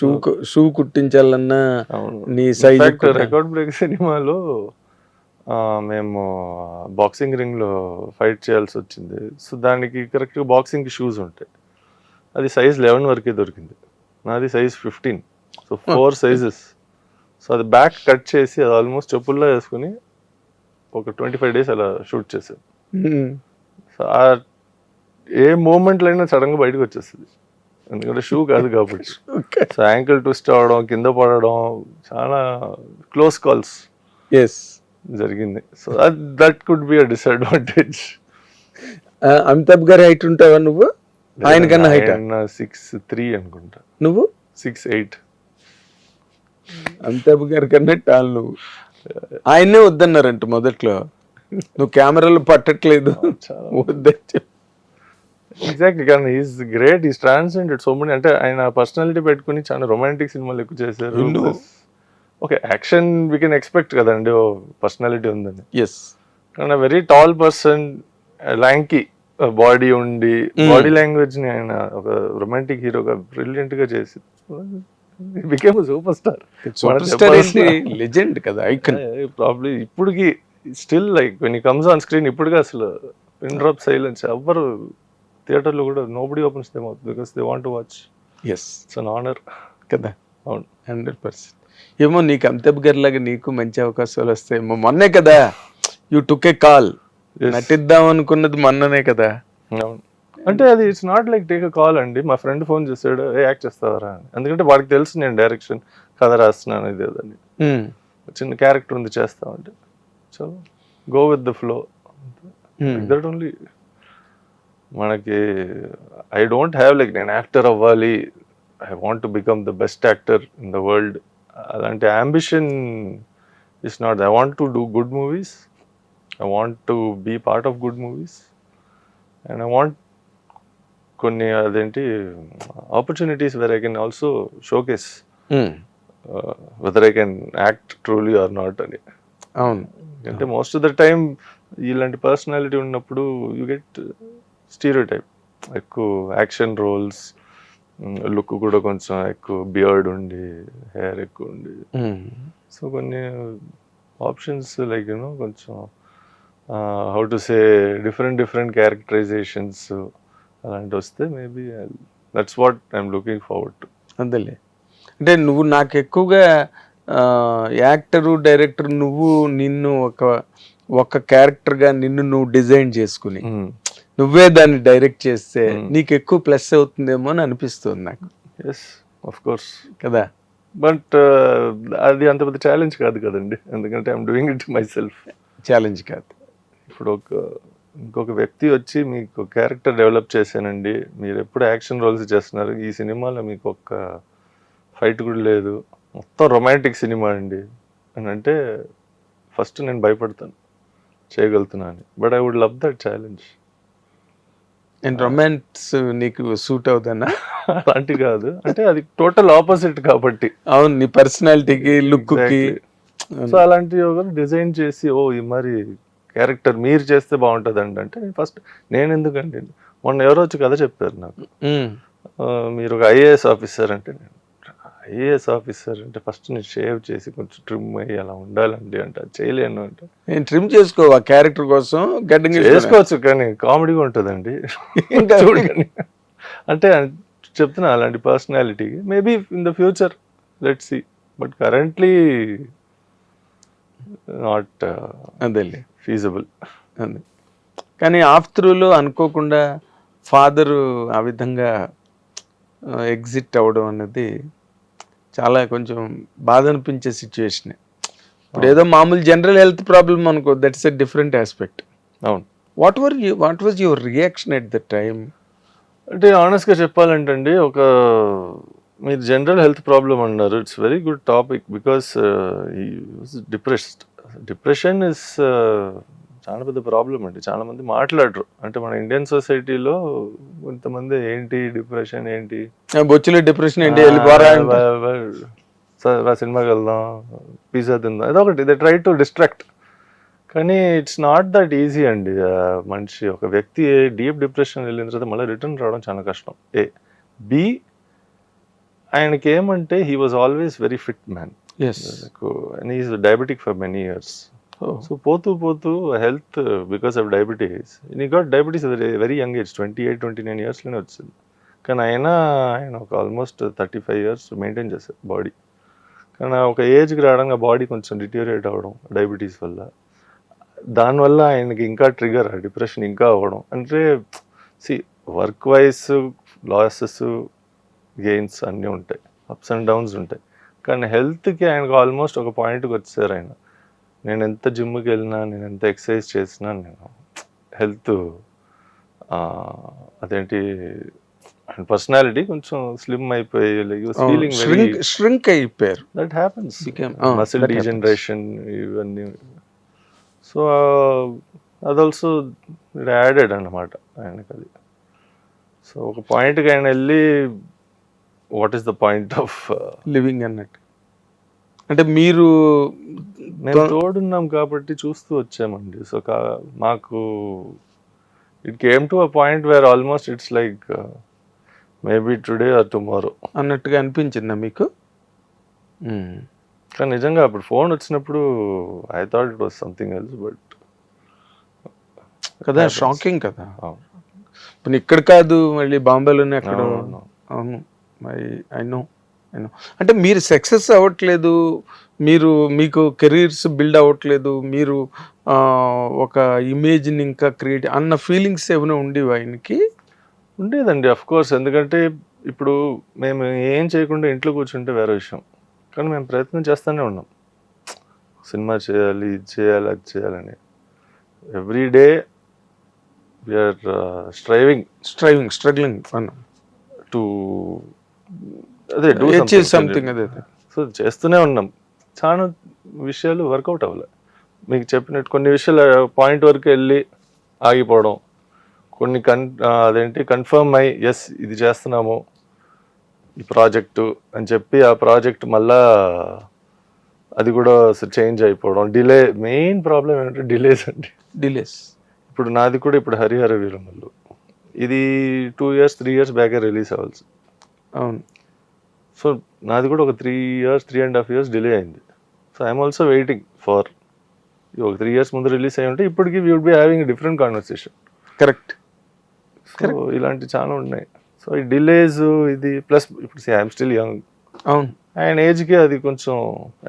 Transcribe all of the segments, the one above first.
Shoe shoe కుట్టించాలన్నా నీ size record break సినిమాలో మేము బాక్సింగ్ రింగ్లో ఫైట్ చేయాల్సి వచ్చింది. సో దానికి కరెక్ట్ బాక్సింగ్ షూస్ ఉంటాయి అది సైజ్ లెవెన్ వరకే దొరికింది. నాది size fifteen so four sizes so అది బ్యాక్ కట్ చేసి అది ఆల్మోస్ట్ చెప్పుల్లో వేసుకుని ఒక ట్వంటీ ఫైవ్ డేస్ అలా షూట్ చేశాను. సో ఆ ఏ మూమెంట్లో అయినా సడన్గా బయటకు వచ్చేస్తుంది. ఎందుకంటే షూ కాదు కాబట్టి. సో యాంకిల్ ట్విస్ట్ అవడం కింద పడడం చాలా క్లోజ్ కాల్స్ ఎస్ జరిగింది. So that could be a disadvantage Amitabh గారి హైట్ ఉంటావా నువ్వు? ఆయన కన్నా హైట్ సిక్స్ త్రీ అనుకుంటా. నువ్వు? సిక్స్ ఎయిట్ అమితాబ్ గారి కన్నా టాల్ నువ్వు. ఆయన్నే వద్దన్నారంట మొదట్లో. నువ్వు కెమెరాలు పట్టట్లేదు. వద్దని చెప్పి. ఎగ్జాక్ట్లీ కానీ is great is transcended so many అంటే ఆయన పర్సనాలిటీ పెట్టుకుని చాలా రొమాంటిక్ సినిమాలు ఎక్కువ చేశారు. Okay action we can expect కదండి ఓ పర్సనాలిటీ ఉందని. ఎస్ కానీ very tall person lanky body ఉండి బాడీ లాంగ్వేజ్ని ఆయన ఒక రొమాంటిక్ హీరోగా బ్రిలియంట్గా చేసి బికేమ్ సూపర్ స్టార్ లెజెండ్ కదా ఐకన్ ప్రాబ్లీ ఇప్పటికి still like when comes on screen ఇప్పటికి అసలు పిన్ డ్రాప్ సైలెన్స్ ఎవ్వరు థియేటర్లో కూడా nobody opens them because they want watch as it's an honour కదా? అవును. హండ్రెడ్ పర్సెంట్ ఏమో నీకు అమితాబ్ గారి లాగా నీకు మంచి అవకాశాలు వస్తాయేమో. మొన్నే కదా యూ టుక్ ఏ కాల్. నటిద్దాం అనుకున్నది మొన్ననే కదా. అవును. అంటే అది it's not like take a call అండి. మా ఫ్రెండ్ ఫోన్ చేశాడు ఏ యాక్ట్ చేస్తావరా? అని ఎందుకంటే వాడికి తెలుసు నేను డైరెక్షన్ కథ రాస్తున్నాను ఇది అని Hmm. చిన్న క్యారెక్టర్ ఉంది చేస్తామంటే so go with the flow. That only మనకి ఐ డోంట్ హ్యావ్ లైక్ నేను యాక్టర్ అవ్వాలి I want to become the best actor in the world అలాంటి ambition is not I want to do good movies I want to be part of good movies and I want కొన్ని అదేంటి opportunities where I can also showcase. Whether I can act truly or not అని. అవును. అంటే most of the time ఇలాంటి personality ఉన్నప్పుడు you get stereotype ఎక్కువ action roles look కూడా కొంచెం ఎక్కువ బియర్డ్ ఉండి హెయిర్ ఎక్కువ ఉండి. Hmm. సో కొన్ని ఆప్షన్స్ లైక్ యూనో కొంచెం how to say different different characterisations అలాంటి వస్తే maybe that's what I'm looking forward to. అంతేలే. అంటే నువ్వు నాకు ఎక్కువగా యాక్టరు డైరెక్టర్ నువ్వు నిన్ను ఒక ఒక క్యారెక్టర్గా నిన్ను నువ్వు డిజైన్ చేసుకుని నువ్వే దాన్ని డైరెక్ట్ చేస్తే Hmm. నీకు ఎక్కువ ప్లస్ అవుతుందేమో అని అనిపిస్తుంది నాకు. ఎస్ ఆఫ్ కోర్స్ కదా? బట్ అది అంత పెద్ద ఛాలెంజ్ కాదు కదండి. ఎందుకంటే I'm doing it myself challenge కాదు. ఇప్పుడు ఒక ఇంకొక వ్యక్తి వచ్చి మీకు క్యారెక్టర్ డెవలప్ చేశానండి. మీరు ఎప్పుడు యాక్షన్ రోల్స్ చేస్తున్నారు? ఈ సినిమాలో మీకు ఒక్క ఫైట్ కూడా లేదు. మొత్తం రొమాంటిక్ సినిమా అండి. అని అంటే ఫస్ట్ నేను భయపడతాను. చేయగలుగుతున్నా అని. But I would love that challenge and romance నీకు సూట్ అవుతానా? అలాంటి కాదు. అంటే అది టోటల్ ఆపోజిట్ కాబట్టి. అవును నీ పర్సనాలిటీకి లుక్కి సో అలాంటి డిజైన్ చేసి ఓ ఈ మరి క్యారెక్టర్ మీరు చేస్తే బాగుంటుందండి. అంటే నేను ఫస్ట్ నేను ఎందుకండి? మొన్న ఎవరో వచ్చి కథ చెప్పారు నాకు. మీరు ఒక ఐఏఎస్ ఆఫీసర్ అంటే నేను. ఐఏఎస్ ఆఫీసర్ అంటే ఫస్ట్ నేను షేవ్ చేసి కొంచెం ట్రిమ్ అయ్యి అలా ఉండాలండి అంటే. అది చేయలేను అంటే. నేను ట్రిమ్ చేసుకో ఆ క్యారెక్టర్ కోసం గడ్డం. చేసుకోవచ్చు కానీ కామెడీగా ఉంటుందండి. చూడగానే. అంటే చెప్తున్నా అలాంటి personality maybe in the future let see but currently not అదేలే ఫీజబుల్ అదే కానీ ఆఫ్ త్రూలో అనుకోకుండా ఫాదరు ఆ విధంగా ఎగ్జిట్ అవ్వడం అనేది చాలా కొంచెం బాధ అనిపించే సిచ్యువేషన్ ఇప్పుడు ఏదో మామూలు జనరల్ హెల్త్ ప్రాబ్లమ్ అనుకో దట్స్ ఎ డిఫరెంట్ ఆస్పెక్ట్ అవును. What were you what was your reaction at the time అంటే ఆనెస్ట్గా చెప్పాలంటే అండి ఒక మీరు జనరల్ హెల్త్ ప్రాబ్లమ్ అన్నారు. It's very good topic because depressed depression is చాలా పెద్ద ప్రాబ్లం అండి. చాలా మంది మాట్లాడరు. అంటే మన ఇండియన్ సొసైటీలో కొంతమంది ఏంటి డిప్రెషన్ ఏంటి? బొచ్చులో డిప్రెషన్ ఏంటి? సినిమాకి వెళ్దాం పిజ్జా తిందాం ఏదో ఒకటి. దే ట్రై టు డిస్ట్రాక్ట్ కానీ ఇట్స్ నాట్ దట్ ఈజీ అండి. మనిషి ఒక వ్యక్తి డీప్ డిప్రెషన్ వెళ్ళిన తర్వాత మళ్ళీ రిటర్న్ రావడం చాలా కష్టం. ఏ బి ఆయనకి ఏమంటే he was always very fit man yes and is diabetic for many years so పోతూ పోతూ హెల్త్ బికాస్ ఆఫ్ డయాబెటీస్ నీ got diabetes very young age twenty eight twenty nine ఇయర్స్లోనే వచ్చింది. కానీ ఆయన ఆయన ఒక almost thirty five years maintain చేశారు body కానీ ఒక ఏజ్కి రావడంగా బాడీ కొంచెం డిటీరియేట్ అవ్వడం డయాబెటీస్ వల్ల. దానివల్ల ఆయనకి ఇంకా ట్రిగర్ డిప్రెషన్ ఇంకా అవ్వడం. అంటే see work wise losses gains అన్నీ ఉంటాయి అప్స్ అండ్ డౌన్స్ ఉంటాయి. కానీ హెల్త్కి ఆయనకు ఆల్మోస్ట్ ఒక పాయింట్కి వచ్చారు ఆయన. నేను ఎంత జిమ్కి వెళ్ళినా నేను ఎంత ఎక్సర్సైజ్ చేసినా నేను హెల్త్ అదేంటి పర్సనాలిటీ కొంచెం స్లిమ్ అయిపోయి ఫీలింగ్ ష్రింక్ అయిపోయారు. That happens. మసిల్. డీజనరేషన్ ఇవన్నీ. సో అది ఆల్సో యాడెడ్ అన్నమాట ఆయనకి అది సో ఒక పాయింట్కి ఆయన వెళ్ళి what is the point of living అన్నట్టు. అంటే మీరు మేము తోడున్నాం కాబట్టి చూస్తూ వచ్చామండి. సో కా మాకు it came to a point where almost it's like maybe today or tomorrow అన్నట్టుగా అనిపించిందా మీకు? మ్మ్. కానీ నిజంగా అప్పుడు ఫోన్ వచ్చినప్పుడు I thought it was something else but కదా షాకింగ్ కదా. ఇప్పుడు ఇక్కడ కాదు మళ్ళీ బాంబేలోనే అక్కడ అవును. ఐ నో ఐ నో అంటే మీరు సక్సెస్ అవ్వట్లేదు మీరు మీకు కెరీర్స్ బిల్డ్ అవ్వట్లేదు మీరు ఒక ఇమేజ్ని ఇంకా క్రియేట్ అన్న ఫీలింగ్స్ ఏమైనా ఉండేవి ఆయనకి? ఉండేదండి అఫ్ కోర్స్ ఎందుకంటే ఇప్పుడు మేము ఏం చేయకుండా ఇంట్లో కూర్చుంటే వేరే విషయం. కానీ మేము ప్రయత్నం చేస్తూనే ఉన్నాం. సినిమా చేయాలి ఇది చేయాలి అది చేయాలని. Every day we are striving striving struggling అన్న. టు అదే డూ something, అదే. సో చేస్తూనే ఉన్నాం. చాలా విషయాలు వర్కౌట్ అవ్వలే. మీకు చెప్పినట్టు కొన్ని విషయాలు పాయింట్ వరకు వెళ్ళి ఆగిపోవడం. కొన్ని కన్ అదేంటి కన్ఫర్మ్ అయ్యి ఎస్ ఇది చేస్తున్నాము ఈ ప్రాజెక్టు అని చెప్పి ఆ ప్రాజెక్ట్ మళ్ళా అది కూడా చేంజ్ అయిపోవడం. డిలే మెయిన్ ప్రాబ్లం ఏంటంటే డిలేస్ అండి. డిలేస్ ఇప్పుడు నాది కూడా ఇప్పుడు హరిహర వీరమల్లు. ఇది టూ ఇయర్స్ త్రీ ఇయర్స్ బ్యాకే రిలీజ్ అవ్వాల్సి. అవును. సో నాది కూడా ఒక three years three and half years delay అయింది. So I'm also waiting for ఒక త్రీ ఇయర్స్ ముందు రిలీజ్ అయి ఉంటే ఇప్పటికి we would be having different conversation correct so ఇలాంటి చాలా ఉన్నాయి. సో ఈ డిలేస్ ఇది ప్లస్ ఇప్పుడు ఐఎమ్ స్టిల్ యంగ్ అవును. ఆయన ఏజ్కి అది కొంచెం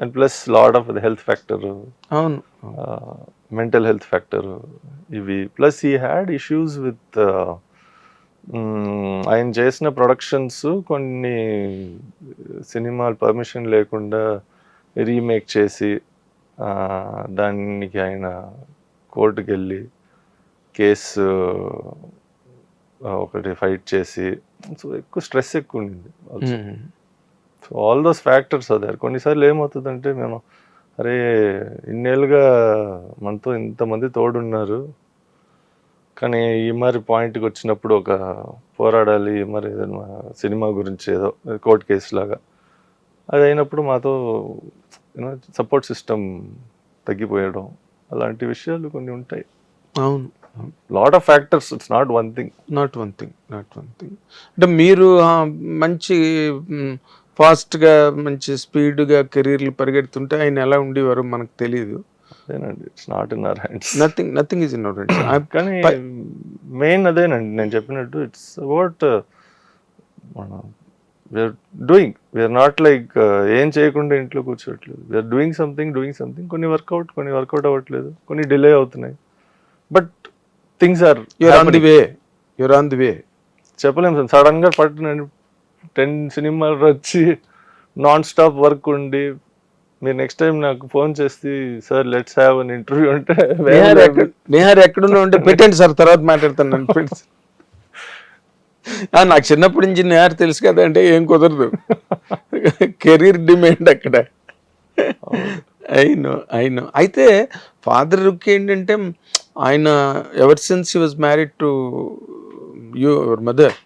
and plus lot of the health factor అవును. మెంటల్ హెల్త్ ఫ్యాక్టర్ ఇవి. Plus he had issues with ఆయన చేసిన ప్రొడక్షన్స్ కొన్ని సినిమాలు పర్మిషన్ లేకుండా రీమేక్ చేసి దానికి ఆయన కోర్టుకి వెళ్ళి కేసు ఒకటి ఫైట్ చేసి సో ఎక్కువ స్ట్రెస్ ఎక్కువ ఉండింది. సో ఆల్ దోస్ ఫ్యాక్టర్స్ అదే కొన్నిసార్లు ఏమవుతుందంటే మేము అరే ఇన్నేళ్ళుగా మనతో ఇంతమంది తోడున్నారు కానీ ఈ మరి పాయింట్కి వచ్చినప్పుడు ఒక పోరాడాలి మరి ఏదైనా సినిమా గురించి ఏదో కోర్టు కేసు లాగా. అది అయినప్పుడు మాతో యూనో సపోర్ట్ సిస్టమ్ తగ్గిపోయడం అలాంటి విషయాలు కొన్ని ఉంటాయి. అవును. Lot of factors it's not one thing not one thing not one thing అంటే మీరు మంచి ఫాస్ట్గా మంచి స్పీడ్గా కెరీర్లు పరిగెడుతుంటే ఆయన ఎలా ఉండేవారో మనకు తెలియదు అదేనండి it's not in our hands nothing nothing is in కానీ మెయిన్ అదేనండి నేను చెప్పినట్టు ఇట్స్ అబౌట్ మన we are doing we are not like ఏం చేయకుండా ఇంట్లో కూర్చోట్లేదు. We are doing something doing something కొన్ని వర్కౌట్ కొన్ని వర్కౌట్ అవ్వట్లేదు. కొన్ని డిలే అవుతున్నాయి. But things are you're on the way you're on the way చెప్పలేము సడన్గా పట్టిన టెన్ సినిమాలు వచ్చి నాన్ స్టాప్ వర్క్ ఉండి మీరు నెక్స్ట్ టైం నాకు ఫోన్ చేసి sir let's have an interview అంటే నిహార్ ఎక్కడ నిహార్ ఎక్కడున్నా ఉంటే పెట్టండి సార్ తర్వాత మాట్లాడతాను నాకు చిన్నప్పటి నుంచి నిహార్ తెలుసు కదా అంటే ఏం కుదరదు. కెరీర్ డిమాండ్ అక్కడ. అయినో అయినో అయితే ఫాదర్కి ఏంటంటే ఆయన ever since he was married to your mother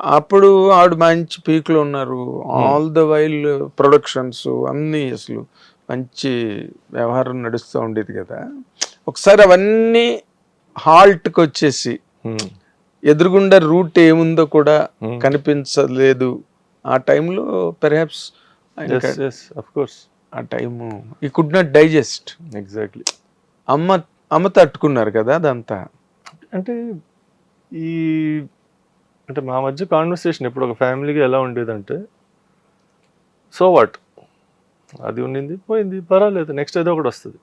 అప్పుడు ఆవిడ మంచి పీక్లో ఉన్నారు. ఆల్ ద వైల్ ప్రొడక్షన్స్ అన్నీ అసలు మంచి వ్యవహారం నడుస్తూ ఉండేది కదా. ఒకసారి అవన్నీ హాల్ట్కి వచ్చేసి Hmm. ఎదురుగుండా రూట్ ఏముందో కూడా కనిపించలేదు. ఆ టైంలో పెర్హాప్స్ కోర్స్ ఆ time he could not digest exactly అమ్మ అమ్మ తట్టుకున్నారు కదా అదంతా. అంటే ఈ అంటే మా మధ్య కాన్వర్సేషన్ ఇప్పుడు ఒక ఫ్యామిలీగా ఎలా ఉండేదంటే సో వాట్ అది ఉండింది పోయింది పర్వాలేదు నెక్స్ట్ ఏదో ఒకటి వస్తుంది.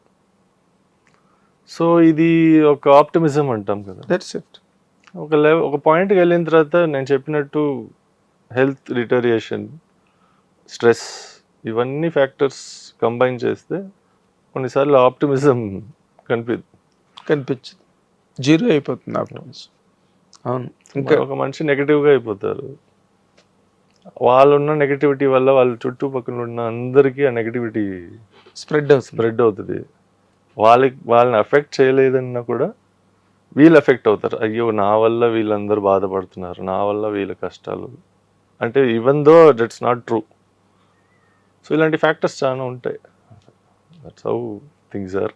సో ఇది ఒక ఆప్టిమిజం అంటాం కదా. దట్స్ ఇట్ ఒక లెవెల్ ఒక పాయింట్కి వెళ్ళిన తర్వాత నేను చెప్పినట్టు హెల్త్ రిటరియేషన్ స్ట్రెస్ ఇవన్నీ ఫ్యాక్టర్స్ కంబైన్ చేస్తే కొన్నిసార్లు ఆప్టిమిజం కనిపి కనిపించదు. జీరో అయిపోతుంది ఆప్టిమిజం అవును. ఇంకా ఒక మనిషి నెగిటివ్గా అయిపోతారు. వాళ్ళున్న నెగిటివిటీ వల్ల వాళ్ళ చుట్టుపక్కల ఉన్న అందరికీ ఆ నెగిటివిటీ స్ప్రెడ్ అవుతుంది. స్ప్రెడ్ అవుతుంది. వాళ్ళకి వాళ్ళని అఫెక్ట్ చేయలేదన్నా కూడా వీళ్ళు ఎఫెక్ట్ అవుతారు. అయ్యో నా వల్ల వీళ్ళందరూ బాధపడుతున్నారు. నా వల్ల వీళ్ళ కష్టాలు. అంటే even though that's not true so ఇలాంటి ఫ్యాక్టర్స్ చాలా ఉంటాయి. That's how things are